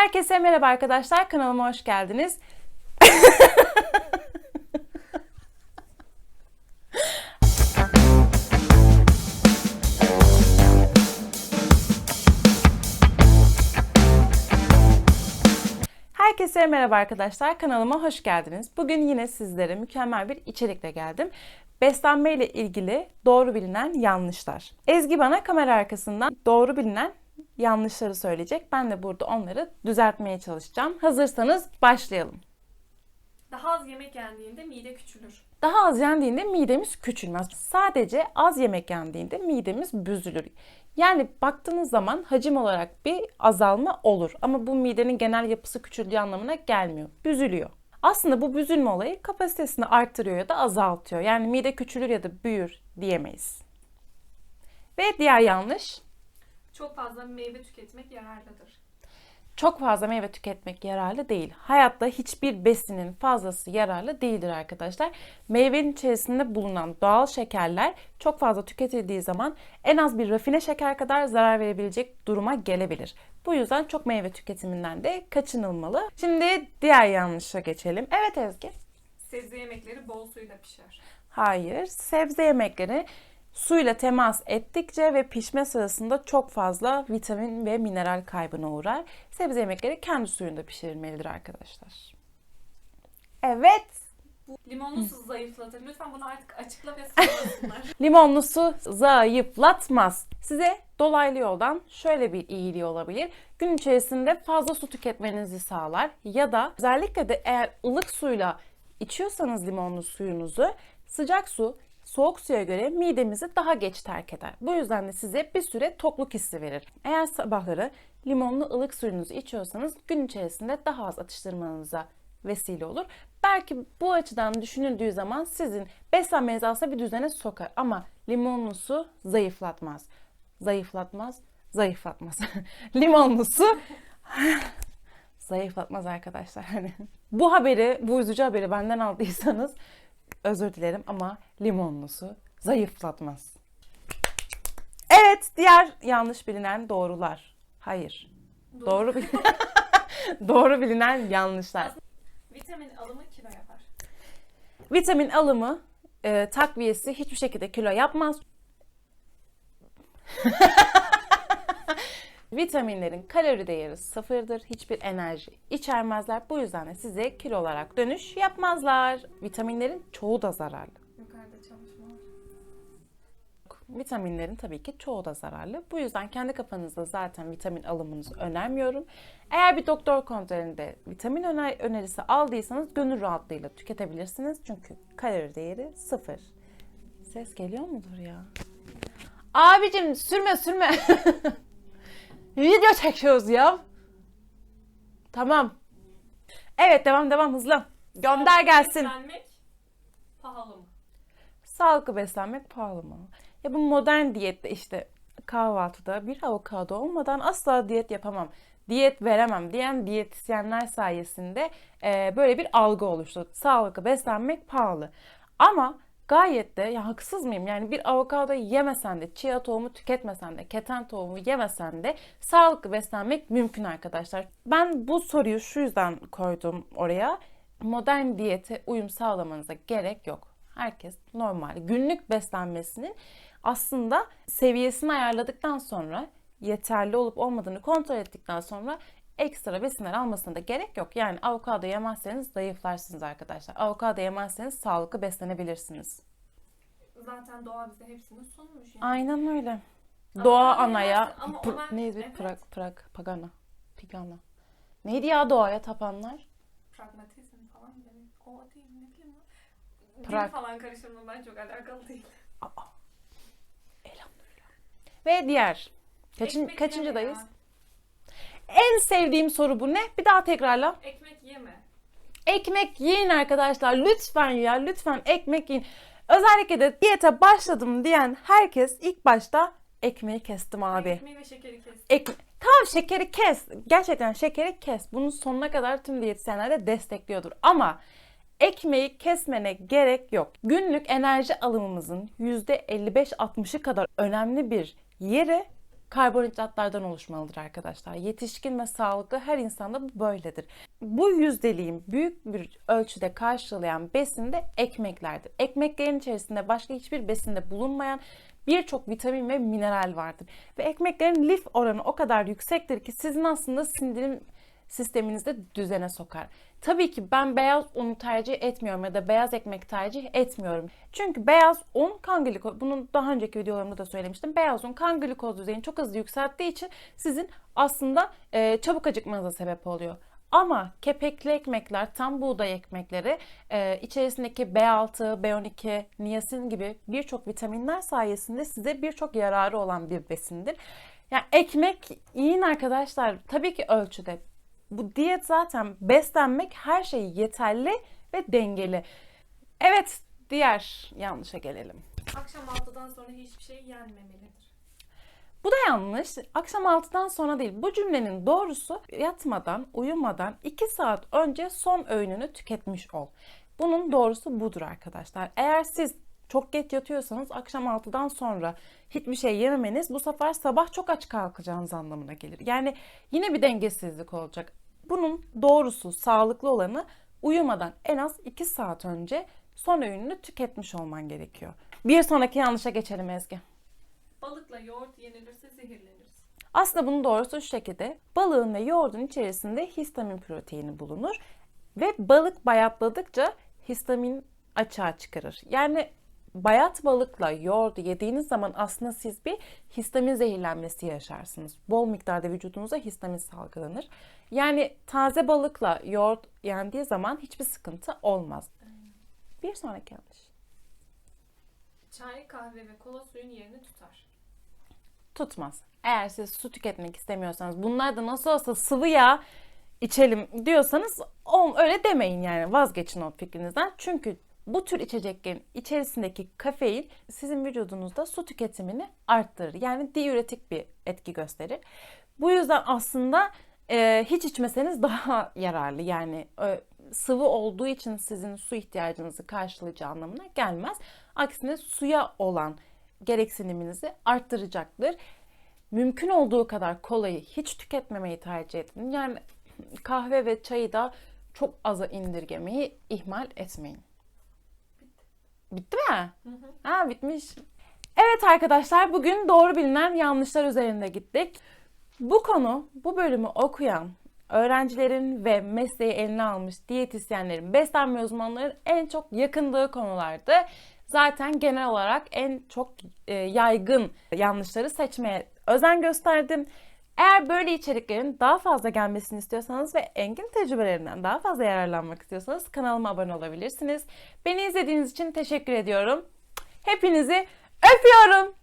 Herkese merhaba arkadaşlar. Kanalıma hoş geldiniz. Herkese merhaba arkadaşlar. Kanalıma hoş geldiniz. Bugün yine sizlere mükemmel bir içerikle geldim. Beslenme ile ilgili doğru bilinen yanlışlar. Ezgi bana kamera arkasından doğru bilinen yanlışları söyleyecek. Ben de burada onları düzeltmeye çalışacağım. Hazırsanız başlayalım. Daha az yemek yendiğinde mide küçülür. Daha az yendiğinde midemiz küçülmez. Sadece az yemek yendiğinde midemiz büzülür. Yani baktığınız zaman hacim olarak bir azalma olur. Ama bu midenin genel yapısı küçüldüğü anlamına gelmiyor. Büzülüyor. Aslında bu büzülme olayı kapasitesini arttırıyor ya da azaltıyor. Yani mide küçülür ya da büyür diyemeyiz. Ve diğer yanlış. Çok fazla meyve tüketmek yararlıdır. Çok fazla meyve tüketmek yararlı değil. Hayatta hiçbir besinin fazlası yararlı değildir arkadaşlar. Meyvenin içerisinde bulunan doğal şekerler çok fazla tüketildiği zaman en az bir rafine şeker kadar zarar verebilecek duruma gelebilir. Bu yüzden çok meyve tüketiminden de kaçınılmalı. Şimdi diğer yanlışa geçelim. Evet Ezgi. Sebze yemekleri bol suyla pişer. Hayır. Sebze yemekleri suyla temas ettikçe ve pişme sırasında çok fazla vitamin ve mineral kaybına uğrar. Sebze yemekleri kendi suyunda pişirilmelidir arkadaşlar. Evet. Limonlu su zayıflatır. Lütfen bunu artık açıkla ve. Limonlu su zayıflatmaz. Size dolaylı yoldan şöyle bir iyiliği olabilir. Gün içerisinde fazla su tüketmenizi sağlar ya da özellikle de eğer ılık suyla içiyorsanız limonlu suyunuzu sıcak su soğuk suya göre midemizi daha geç terk eder. Bu yüzden de size bir süre tokluk hissi verir. Eğer sabahları limonlu ılık suyunuzu içiyorsanız gün içerisinde daha az atıştırmanıza vesile olur. Belki bu açıdan düşünüldüğü zaman sizin beslenmenizi aslında bir düzene sokar ama limonlu su zayıflatmaz. Zayıflatmaz, zayıflatmaz. limonlu su zayıflatmaz arkadaşlar. Hani bu haberi, bu üzücü haberi benden aldıysanız özür dilerim ama limonlu su zayıflatmaz. Evet, diğer yanlış bilinen doğrular. Hayır. Doğru bil- Doğru bilinen yanlışlar. Vitamin alımı kilo yapar. Vitamin alımı, e, takviyesi hiçbir şekilde kilo yapmaz. Vitaminlerin kalori değeri sıfırdır. Hiçbir enerji içermezler. Bu yüzden de size kilo olarak dönüş yapmazlar. Vitaminlerin çoğu da zararlı. Yukarıda çalışma var. Vitaminlerin tabii ki çoğu da zararlı. Bu yüzden kendi kafanızda zaten vitamin alımınızı önermiyorum. Eğer bir doktor kontrolünde vitamin öner- önerisi aldıysanız gönül rahatlığıyla tüketebilirsiniz. Çünkü kalori değeri sıfır. Ses geliyor mudur ya? Abicim sürme sürme. Video çekiyoruz ya. Tamam. Evet devam devam hızlı. Gönder gelsin. Beslenmek pahalı mı? Sağlıklı beslenmek pahalı mı? Ya bu modern diyette işte kahvaltıda bir avokado olmadan asla diyet yapamam, diyet veremem diyen diyetisyenler sayesinde e, böyle bir algı oluştu. Sağlıklı beslenmek pahalı. Ama gayet de ya haksız mıyım? Yani bir avokado yemesen de, chia tohumu tüketmesen de, keten tohumu yemesen de sağlıklı beslenmek mümkün arkadaşlar. Ben bu soruyu şu yüzden koydum oraya. Modern diyete uyum sağlamanıza gerek yok. Herkes normal günlük beslenmesinin aslında seviyesini ayarladıktan sonra yeterli olup olmadığını kontrol ettikten sonra ekstra besinler almasına da gerek yok. Yani avokado yemezseniz zayıflarsınız arkadaşlar. Avokado yemezseniz sağlıklı beslenebilirsiniz. Zaten doğa bize hepsini sunmuş. Yani. Aynen öyle. Ama Doğa anaya, ama pr- onlar- neydi? evet. Prak, prak, pagana, pigana. Neydi ya doğaya tapanlar? Pragmatizm falan demek. O değil ne bileyim ben. Prag. Dil falan karışımı ben çok alakalı değil. Elhamdülillah. Ve diğer. Kaçın, Ekmek kaçıncıdayız? yeme En sevdiğim soru bu ne? Bir daha tekrarla. Ekmek yeme. Ekmek yiyin arkadaşlar. Lütfen ya lütfen ekmek yiyin. Özellikle de diyete başladım diyen herkes ilk başta ekmeği kestim abi. Ekmeği ve şekeri kes. Ek tamam şekeri kes. Gerçekten şekeri kes. Bunun sonuna kadar tüm diyetisyenler de destekliyordur. Ama ekmeği kesmene gerek yok. Günlük enerji alımımızın %55-60'ı kadar önemli bir yeri karbonhidratlardan oluşmalıdır arkadaşlar. Yetişkin ve sağlıklı her insanda bu böyledir. Bu yüzdeliğin büyük bir ölçüde karşılayan besin de ekmeklerdir. Ekmeklerin içerisinde başka hiçbir besinde bulunmayan birçok vitamin ve mineral vardır. Ve ekmeklerin lif oranı o kadar yüksektir ki sizin aslında sindirim sisteminizde düzene sokar. Tabii ki ben beyaz unu tercih etmiyorum ya da beyaz ekmek tercih etmiyorum. Çünkü beyaz un kan glikoz, bunu daha önceki videolarımda da söylemiştim. Beyaz un kan glikoz düzeyini çok hızlı yükselttiği için sizin aslında e, çabuk acıkmanıza sebep oluyor. Ama kepekli ekmekler, tam buğday ekmekleri e, içerisindeki B6, B12, niyasin gibi birçok vitaminler sayesinde size birçok yararı olan bir besindir. Yani ekmek yiyin arkadaşlar tabii ki ölçüde. Bu diyet zaten beslenmek her şey yeterli ve dengeli. Evet diğer yanlışa gelelim. Akşam 6'dan sonra hiçbir şey yenmemelidir. Bu da yanlış. Akşam 6'dan sonra değil. Bu cümlenin doğrusu yatmadan, uyumadan 2 saat önce son öğününü tüketmiş ol. Bunun doğrusu budur arkadaşlar. Eğer siz çok geç yatıyorsanız akşam 6'dan sonra hiçbir şey yememeniz bu sefer sabah çok aç kalkacağınız anlamına gelir. Yani yine bir dengesizlik olacak. Bunun doğrusu, sağlıklı olanı uyumadan en az 2 saat önce son öğününü tüketmiş olman gerekiyor. Bir sonraki yanlışa geçelim Ezgi. Balıkla yoğurt yenilirse zehirleniriz. Aslında bunun doğrusu şu şekilde. Balığın ve yoğurdun içerisinde histamin proteini bulunur. Ve balık bayatladıkça histamin açığa çıkarır. Yani bayat balıkla yoğurdu yediğiniz zaman aslında siz bir histamin zehirlenmesi yaşarsınız. Bol miktarda vücudunuza histamin salgılanır. Yani taze balıkla yoğurt yendiği zaman hiçbir sıkıntı olmaz. Bir sonraki yanlış. Çay, kahve ve kola suyun yerini tutar. tutmaz. Eğer siz su tüketmek istemiyorsanız bunlar da nasıl olsa sıvı yağ içelim diyorsanız öyle demeyin yani vazgeçin o fikrinizden. Çünkü bu tür içeceklerin içerisindeki kafein sizin vücudunuzda su tüketimini arttırır. Yani diüretik bir etki gösterir. Bu yüzden aslında e, hiç içmeseniz daha yararlı. Yani e, sıvı olduğu için sizin su ihtiyacınızı karşılayacağı anlamına gelmez. Aksine suya olan gereksiniminizi arttıracaktır. Mümkün olduğu kadar kolayı hiç tüketmemeyi tercih edin. Yani kahve ve çayı da çok aza indirgemeyi ihmal etmeyin. Bitti mi? Ha bitmiş. Evet arkadaşlar bugün doğru bilinen yanlışlar üzerinde gittik. Bu konu bu bölümü okuyan öğrencilerin ve mesleği eline almış diyetisyenlerin, beslenme uzmanlarının en çok yakındığı konulardı. Zaten genel olarak en çok e, yaygın yanlışları seçmeye özen gösterdim. Eğer böyle içeriklerin daha fazla gelmesini istiyorsanız ve Engin tecrübelerinden daha fazla yararlanmak istiyorsanız kanalıma abone olabilirsiniz. Beni izlediğiniz için teşekkür ediyorum. Hepinizi öpüyorum.